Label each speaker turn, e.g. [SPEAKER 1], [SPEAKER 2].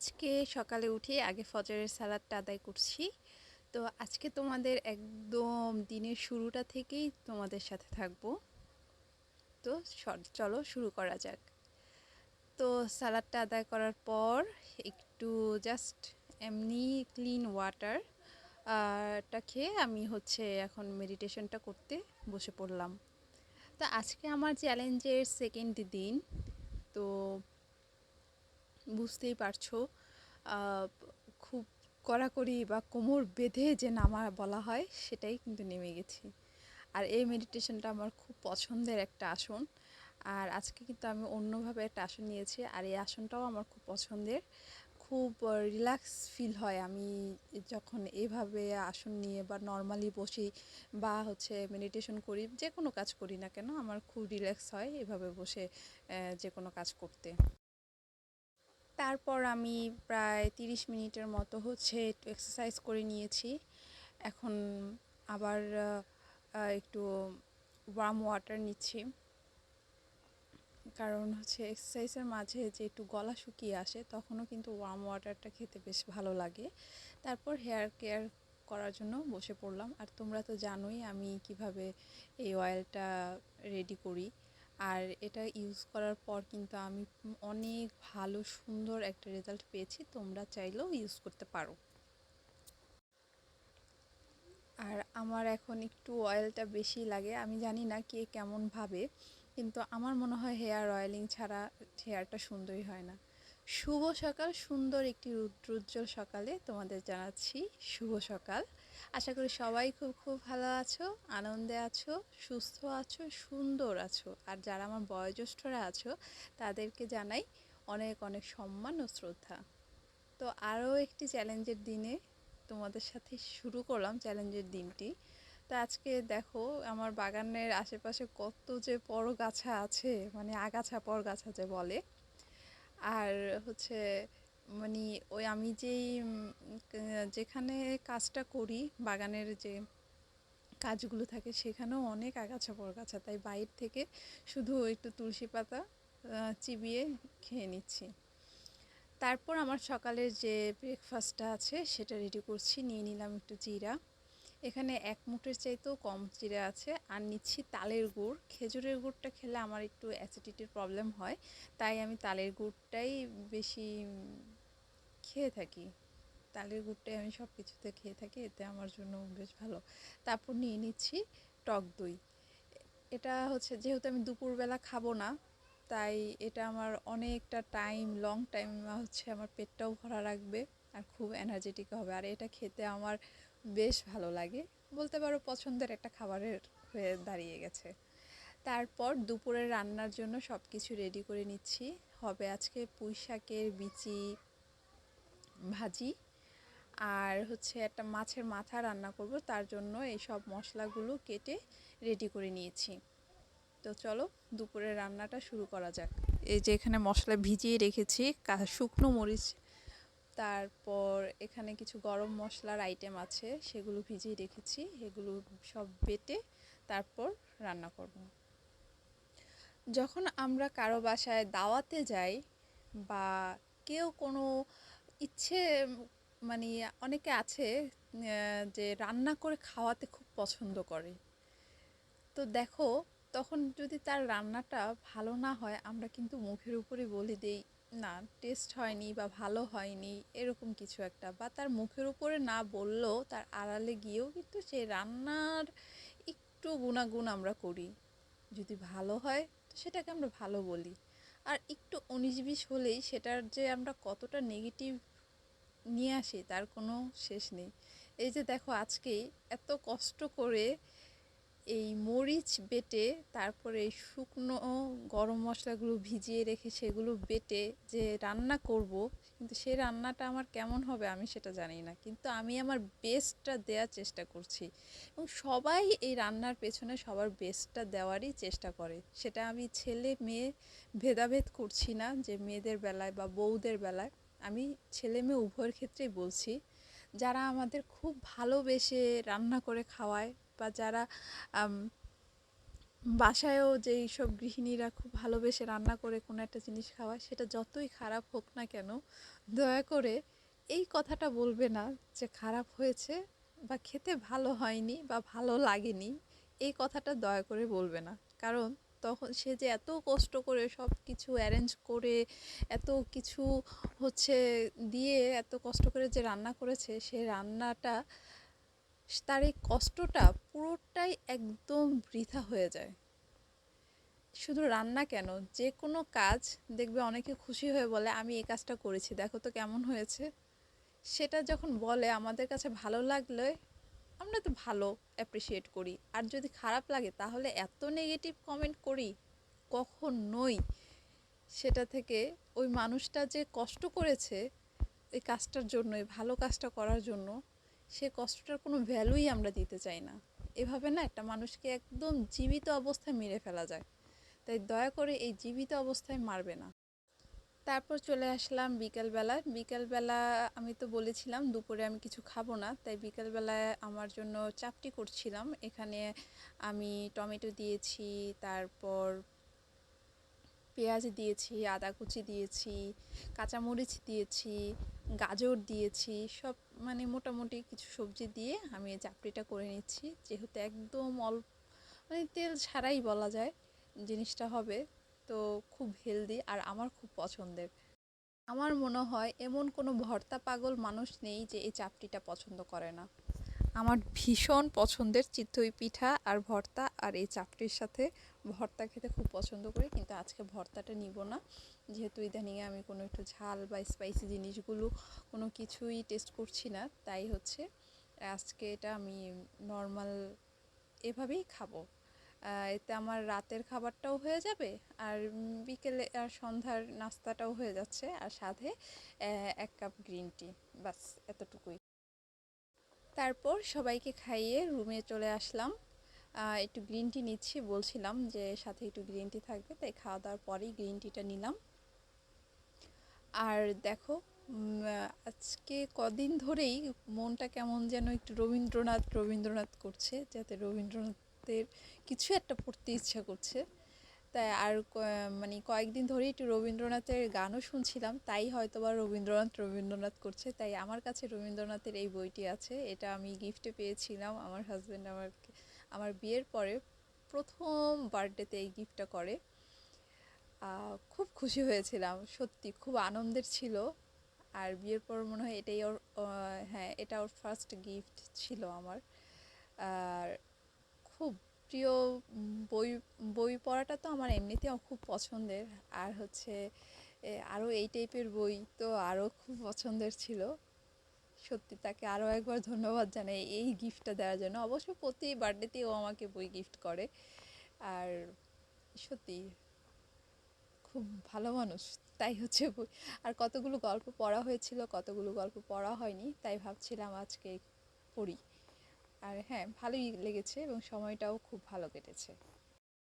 [SPEAKER 1] আজকে সকালে উঠে আগে ফজরের সালাদটা আদায় করছি। তো আজকে তোমাদের একদম দিনের শুরুটা থেকেই তোমাদের সাথে থাকব। তো চলো শুরু করা যাক। তো সালাদটা আদায় করার পর একটু জাস্ট এমনি ক্লিন ওয়াটার টা খেয়ে আমি হচ্ছে এখন মেডিটেশনটা করতে বসে পড়লাম। তো আজকে আমার চ্যালেঞ্জের সেকেন্ড দিন। তো বুঝতেই পারছ খুব কড়াকড়ি বা কোমর বেঁধে যে নামা বলা হয়, সেটাই কিন্তু নেমে গেছি। আর এই মেডিটেশনটা আমার খুব পছন্দের একটা আসন। আর আজকে কিন্তু আমি অন্যভাবে একটা আসন নিয়েছি, আর এই আসনটাও আমার খুব পছন্দের। খুব রিল্যাক্স ফিল হয় আমি যখন এভাবে আসন নিয়ে বা নর্মালি বসি বা হচ্ছে মেডিটেশন করি যে কোনো কাজ করি না কেন, আমার খুব রিল্যাক্স হয় এভাবে বসে যে কোনো কাজ করতে। তারপর আমি প্রায় তিরিশ মিনিটের মতো হচ্ছে একটু এক্সারসাইজ করে নিয়েছি। এখন আবার একটু ওয়ার্ম ওয়াটার নিচ্ছি। কারণ হচ্ছে এক্সারসাইজের মাঝে যে একটু গলা শুকিয়ে আসে, তখনও কিন্তু ওয়ার্ম ওয়াটারটা খেতে বেশ ভালো লাগে। তারপর হেয়ার কেয়ার করার জন্য বসে পড়লাম। আর তোমরা তো জানোই আমি কীভাবে এই অয়েলটা রেডি করি। আর এটা ইউজ করার পর কিন্তু আমি অনেক ভালো, সুন্দর একটা রেজাল্ট পেয়েছি। তোমরা চাইলেও ইউজ করতে পারো। আর আমার এখন একটু অয়েলটা বেশি লাগে। আমি জানি না কে কেমন ভাবে, কিন্তু আমার মনে হয় হেয়ার অয়েলিং ছাড়া হেয়ারটা সুন্দরই হয় না। শুভ সকাল, সুন্দর একটি রুদ্রোজ্জ্বল সকালে তোমাদের জানাচ্ছি শুভ সকাল। আশা করি সবাই খুব খুব ভালো আছো, আনন্দে আছো, সুস্থ আছো, সুন্দর আছো। আর যারা আমার বয়োজ্যেষ্ঠরা আছো, তাদেরকে জানাই অনেক অনেক সম্মান ও শ্রদ্ধা। তো আরও একটি চ্যালেঞ্জের দিনে তোমাদের সাথে শুরু করলাম চ্যালেঞ্জের দিনটি। তো আজকে দেখো, আমার বাগানের আশেপাশে কত যে পরগাছা আছে মানে আগাছা পরগাছা যে বলে। আর হচ্ছে মানে ওই আমি যেই যেখানে কাজটা করি, বাগানের যে কাজগুলো থাকে, সেখানেও অনেক আগাছা পরগাছা তাই বাইরে থেকে শুধু একটু তুলসী পাতা চিবিয়ে খেয়ে নিচ্ছি। তারপর আমার সকালের যে ব্রেকফাস্টটা আছে, সেটা রেডি করছি। নিয়ে নিলাম একটু জিরা। এখানে এক মুঠের চাইতেও কম জিরা আছে। আর নিচ্ছি তালের গুড়। খেজুরের গুড়টা খেলে আমার একটু অ্যাসিডিটির প্রবলেম হয়। তাই আমি তালের গুড়টাই বেশি খেয়ে থাকি। তালের গুড়টাই আমি সব কিছুতে খেয়ে থাকি, এতে আমার জন্য বেশ ভালো। তারপর নিয়ে নিচ্ছি টক দই। এটা হচ্ছে যেহেতু আমি দুপুরবেলা খাব না, তাই এটা আমার অনেকটা টাইম, লং টাইম হচ্ছে আমার পেটটাও ভরা রাখবে আর খুব এনার্জেটিক হবে। আর এটা খেতে আমার বেশ ভালো লাগে। বলতে পারো পছন্দের একটা খাবারের হয়ে দাঁড়িয়ে গেছে। তারপর দুপুরের রান্নার জন্য সব কিছু রেডি করে নিচ্ছি। হবে আজকে পুঁই শাকের বিচি ভাজি আর হচ্ছে একটা মাছের মাথা রান্না করব, তার জন্য এই সব মশলাগুলো কেটে রেডি করে নিয়েছি। তো চলো দুপুরের রান্নাটা শুরু করা যাক। এই যে এখানে মশলা ভিজিয়ে রেখেছি শুকনো মরিচ, তারপর এখানে কিছু গরম মশলার আইটেম আছে, সেগুলো ভিজিয়ে রেখেছি, এগুলো সব বেটে তারপর রান্না করব। যখন আমরা কারও বাসায় দাওয়াতে যাই বা কেউ কোনো ইচ্ছে মানে অনেকে আছে যে রান্না করে খাওয়াতে খুব পছন্দ করে। তো দেখো, তখন যদি তার রান্নাটা ভালো না হয়, আমরা কিন্তু মুখের উপরে বলে দেই, না টেস্ট হয়নি বা ভালো হয়নি, এরকম কিছু একটা। বা তার মুখের উপরে না বললেও তার আড়ালে গিয়েও কিন্তু সেই রান্নার একটু গুণাগুণ আমরা করি। যদি ভালো হয়, তো সেটাকে আমরা ভালো বলি। আর একটু উনিশ বিশ হলেই সেটার যে আমরা কতটা নেগেটিভ নিয়ে আসি, তার কোনো শেষ নেই। এই যে দেখো আজকেই এত কষ্ট করে এই মরিচ বেটে, তারপরে এই শুকনো গরম মশলাগুলো ভিজিয়ে রেখে সেগুলো বেটে যে রান্না করব, কিন্তু সেই রান্নাটা আমার কেমন হবে আমি সেটা জানি না। কিন্তু আমি আমার বেস্টটা দেওয়ার চেষ্টা করছি। এবং সবাই এই রান্নার পেছনে সবার বেস্টটা দেওয়ারই চেষ্টা করে। সেটা আমি ছেলে মেয়ে ভেদাভেদ করছি না যে মেয়েদের বেলায় বা বউদের বেলায়। আমি ছেলে মেয়ে উভয়ের ক্ষেত্রেই বলছি, যারা আমাদের খুব ভালোবেসে রান্না করে খাওয়ায় বা যারা বাসায়ও যেই সব গৃহিণীরা খুব ভালোবেসে রান্না করে কোনো একটা জিনিস খাওয়ায়, সেটা যতই খারাপ হোক না কেন, দয়া করে এই কথাটা বলবে না যে খারাপ হয়েছে বা খেতে ভালো হয়নি বা ভালো লাগেনি, এই কথাটা দয়া করে বলবে না। কারণ তখন সে যে এত কষ্ট করে সব কিছু অ্যারেঞ্জ করে, এত কিছু হচ্ছে দিয়ে এত কষ্ট করে যে রান্না করেছে, সে রান্নাটা তার এই কষ্টটা পুরোটাই একদম বৃথা হয়ে যায়। শুধু রান্না কেন? যে কোনো কাজ দেখবে অনেকে খুশি হয়ে বলে, আমি এই কাজটা করেছি, দেখো তো কেমন হয়েছে। সেটা যখন বলে, আমাদের কাছে ভালো লাগলে আমরা তো ভালো অ্যাপ্রিসিয়েট করি। আর যদি খারাপ লাগে, তাহলে এত নেগেটিভ কমেন্ট করি কখনোই সেটা থেকে ওই মানুষটা যে কষ্ট করেছে, এই কাজটার জন্য এই ভালো কাজটা করার জন্য সে কষ্টটার কোনো ভ্যালুই আমরা দিতে চাই না। এভাবে না একটা মানুষকে একদম জীবিত অবস্থায় মেরে ফেলা যায়। তাই দয়া করে এই জীবিত অবস্থায় মারবে না। তারপর চলে আসলাম বিকেলবেলা। বিকেলবেলা আমি তো বলেছিলাম, দুপুরে আমি কিছু খাব না। তাই বিকেলবেলায় আমার জন্য চাপটি করছিলাম। এখানে আমি টমেটো দিয়েছি, তারপর পেঁয়াজ দিয়েছি, আদা কুচি দিয়েছি, কাঁচামরিচ দিয়েছি, গাজর দিয়েছি, সব মানে মোটামুটি কিছু সবজি দিয়ে আমি এই চাপড়িটা করে নিচ্ছি। যেহেতু একদম অল্প মানে তেল ছাড়াই বলা যায় জিনিসটা হবে, তো খুব হেলদি আর আমার খুব পছন্দের। আমার মনে হয় এমন কোনো ভর্তা পাগল মানুষ নেই যে এই চাপটিটা পছন্দ করে না। আমার ভীষণ পছন্দের চিতই পিঠা আর ভর্তা আর এই চাপটির সাথে ভর্তা খেতে খুব পছন্দ করি, কিন্তু আজকে ভর্তাটা নিব না। যেহেতু ইদানিংয়ে আমি কোনো একটু ঝাল বা স্পাইসি জিনিসগুলো কোনো কিছুই টেস্ট করছি না, তাই হচ্ছে আজকে এটা আমি নর্মাল এভাবেই খাব। এতে আমার রাতের খাবারটাও হয়ে যাবে আর বিকেলে আর সন্ধ্যার নাস্তাটাও হয়ে যাচ্ছে, আর সাথে এক কাপ গ্রিন টি বাস এতটুকুই। তারপর সবাইকে খাইয়ে রুমে চলে আসলাম। একটু গ্রিন টি নিচ্ছি, বলছিলাম যে সাথে একটু গ্রিন টি থাকবে, তাই খাওয়া দাওয়ার পরেই গ্রিন টিটা নিলাম। আর দেখো আজকে কদিন ধরেই মনটা কেমন যেন একটু রবীন্দ্রনাথ রবীন্দ্রনাথ করছে, যাতে রবীন্দ্রনাথের কিছু একটা পড়তে ইচ্ছা করছে। তাই আর মানে কয়েকদিন ধরেই একটু রবীন্দ্রনাথের গানও শুনছিলাম, তাই হয়তো বা রবীন্দ্রনাথ রবীন্দ্রনাথ করছে, তাই আমার কাছে রবীন্দ্রনাথের এই বইটি আছে, এটা আমি গিফটে পেয়েছিলাম, আমার হাজব্যান্ড আমার আমার বিয়ের পরে প্রথম বার্থডেতে এই গিফটটা করে। খুব খুশি হয়েছিলাম, সত্যি খুব আনন্দের ছিল, আর বিয়ের পর মনে হয় এটাই ওর হ্যাঁ এটা ওর ফার্স্ট গিফট ছিল আমার, আর খুব প্রিয় বই বই পড়াটা তো আমার এমনিতেও খুব পছন্দের। আর হচ্ছে আরও এই টাইপের বই তো আরও খুব পছন্দের ছিল। সত্যি তাকে আরও একবার ধন্যবাদ জানাই এই গিফটটা দেওয়ার জন্য। অবশ্য প্রতি বার্থডেতেই ও আমাকে বই গিফট করে। আর সত্যি খুব ভালো মানুষ, তাই হচ্ছে বই। আর কতগুলো গল্প পড়া হয়েছিল, কতগুলো গল্প পড়া হয়নি, তাই ভাবছিলাম আজকে পড়ি। আর হ্যাঁ ভালোই লেগেছে এবং সময়টাও খুব ভালো কেটেছে।